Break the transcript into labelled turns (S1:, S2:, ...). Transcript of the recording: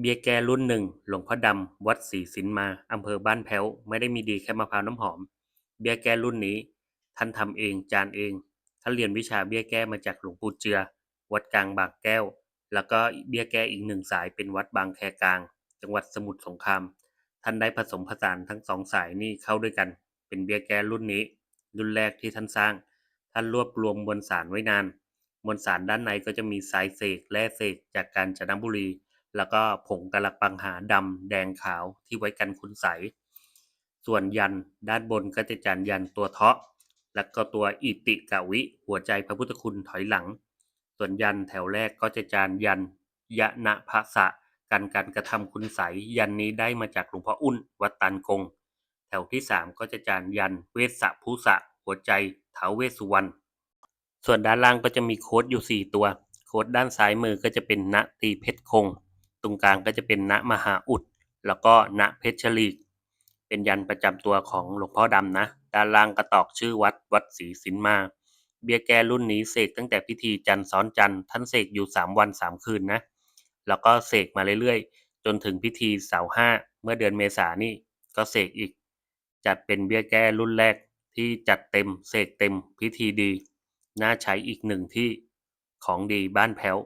S1: เบี้ยแก้รุ่นหนึ่งหลวงพ่อดำวัดศรีสินมาอำเภอบ้านแพ้วไม่ได้มีดีแค่มะพร้าวน้ำหอม เบี้ยแก้รุ่นนี้ ท่านทำเองจานเองท่านเรียนวิชาเบี้ยแก้มาจากหลวงปู่เจือ วัดกลางบางแก้ว แล้วก็เบี้ยแก้อีกหนึ่งสายเป็นวัดบางแคกลาง จังหวัดสมุทรสงคราม ท่านได้ผสมผสานทั้งสองสายนี้เข้าด้วยกัน เป็นเบี้ยแก้รุ่นนี้ รุ่นแรกที่ท่านสร้าง ท่านรวบรวมมวลสารไว้นาน มวลสารด้านในก็จะมีสายเสกและเสกจากกาญจนบุรี แล้วก็ผงกะลักปังหาดำแดงขาวที่ไว้กันคุณใส ส่วนยันด้านบนก็จะจานยันตัวเทาะ แล้วก็ตัวอิติกะวิ หัวใจพระพุทธคุณถอยหลัง ส่วนยันแถวแรกก็จะจานยันยะนะภะสะกันการกระทำคุณใสยันนี้ได้มาจากหลวงพ่ออุ่น วัดตันกงแถวที่สามก็จะจานยันเวสสะภูสะ หัวใจเท้าวเวสสุวรรณส่วนด้านล่างก็จะมีโค้ดอยู่ 4 ตัว โค้ดด้านซ้ายมือก็จะเป็นณตีเพชรคง ตรงกลางก็จะเป็นณมหาอุด แล้วก็ณเพชรลีก เป็นยันประจำตัวของหลวงพ่อดำนะ ด้านล่างก็ตอกชื่อวัดวัดศรีสินมา เบี้ยแก้รุ่นนี้เสกตั้งแต่พิธีจันทร์ซ้อนจันทร์ท่านเสกอยู่ 3 วัน 3 คืนนะ แล้วก็เสกมาเรื่อยๆ จนถึงพิธีเสาห้าเมื่อเดือนเมษานี่ก็เสกอีก จัดเป็นเบี้ยแก้รุ่นแรกที่จัดเต็มเสกเต็มพิธีดี น่าใช้อีกหนึ่งที่ของดีบ้านแพ้ว